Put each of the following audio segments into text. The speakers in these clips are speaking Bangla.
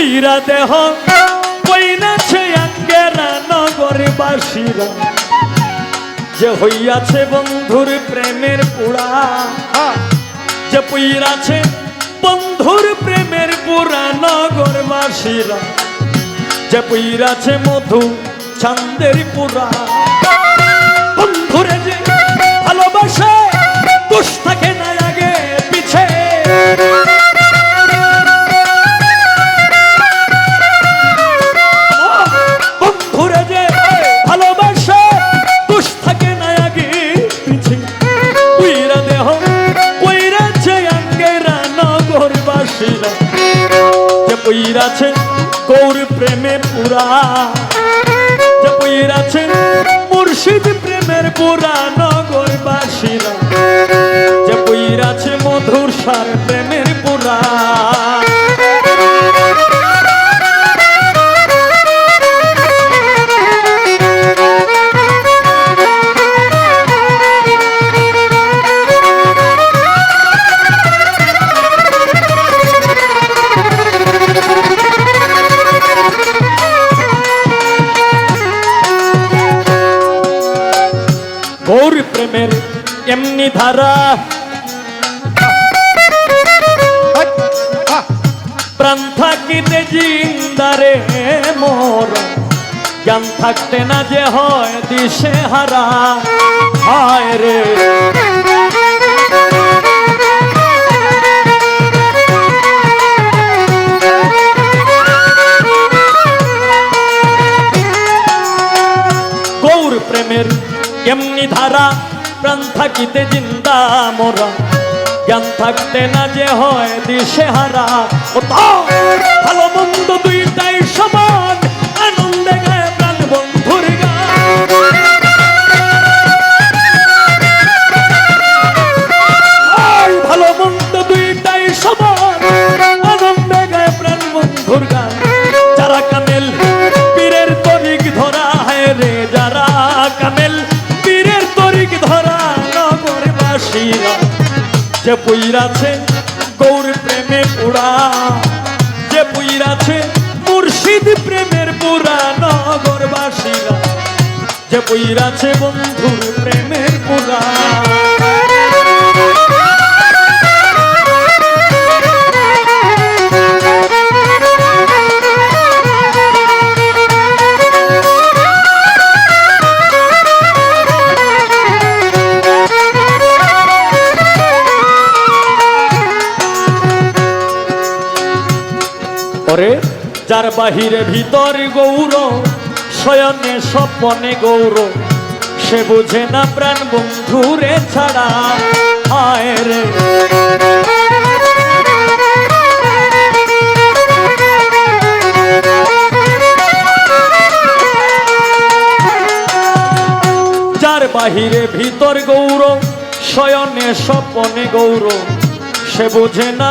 পইরা দেহ পইনাছে আঙ্গেরা নগরবাসীরা। যে হইয়াছে বন্ধুর প্রেমের পুরা, যে পইরাছে বন্ধুর প্রেমের পুরা নগরবাসীরা। যে পইরাছে মধু চান্দের পুরা। বন্ধুরে পুইরাছে গৌর প্রেমে পুরা। যে কইরাছেন মুর্শিদ প্রেমের পুরা নগরবাসীরা। যে কইরাছে মধুর সার প্রেমের এমনি ধারা। প্রাণ থাকিতে জিন্দারে মোর। জ্ঞান থাকতে না যে হয় দিশে হারা। হায় রে। গৌর প্রেমের এমনি ধারা। প্রাণ থাকিতে জিন্দা মোরা। জ্ঞান থাকতে না যে হয় দিশে হারা ভালো মন্দ দুইটাই সমান। নগরবাসীরা যে পুইরাছে গৌর প্রেমে পুরা, যে পুইরাছে মুর্শিদ প্রেমের পুরা নগরবাসীরা, যে পুইরাছে বন্ধুর প্রেমের পুরা। পরে যার বাহিরে ভিতর গৌর, শয়নে স্বপনে গৌর। সে বুঝে না প্রাণ বন্ধুরে ছাড়া হায় যার বাহিরে ভিতর গৌর, শয়নে স্বপনে গৌর। সে বোঝে না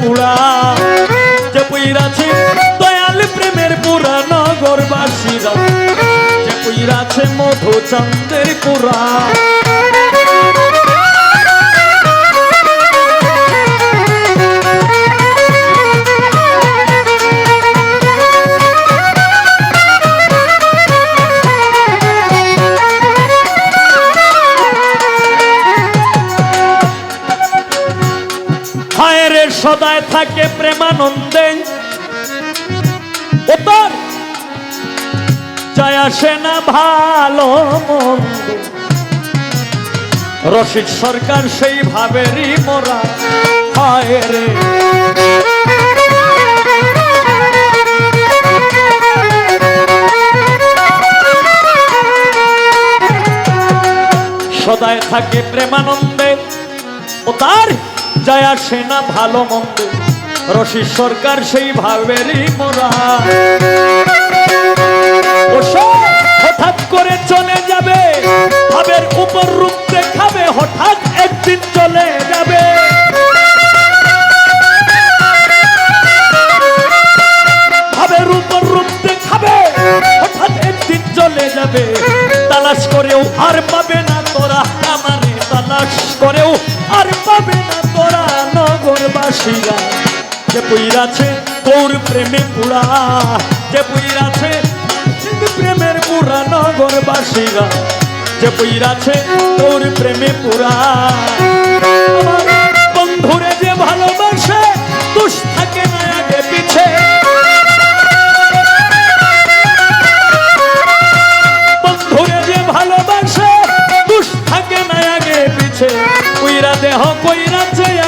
পুরা। যে বইরাছে দয়াল প্রেমের পুরা নগরবাসীরা যে পুইরাছে মধু চন্দ্রের পুরা। সদায় থাকে প্রেমানন্দে। ও তোর আসে না ভালো মন্দ। রশিদ সরকার সেই ভাবেরই মোরা রে। সদায় থাকে প্রেমানন্দ। আসে না ভালো মন্দে। রশি সরকার সেই ভাবেরই মোরা। হঠাৎ করে চলে যাবে। ভাবের উপর রূপ দেখাবে, হঠাৎ একদিন চলে যাবে। ভাবের উপর রূপ দেখাবে, হঠাৎ একদিন চলে যাবে। তালাশ করেও আর পাবে নগরবাসীরা যে পুইরাছে তোর প্রেমে পুরা, যে পুইরাছে প্রেমের পুরা নগরবাসীরা। যে পুইরাছে তোর প্রেমে পুরা। বন্ধুরে যে ভালোবাসে, দুষ থাকে না আগে পিছে। ভালোবাসে, দুষ থাকে না আগে পিছে। কইরা দেহ কইরাছে আগে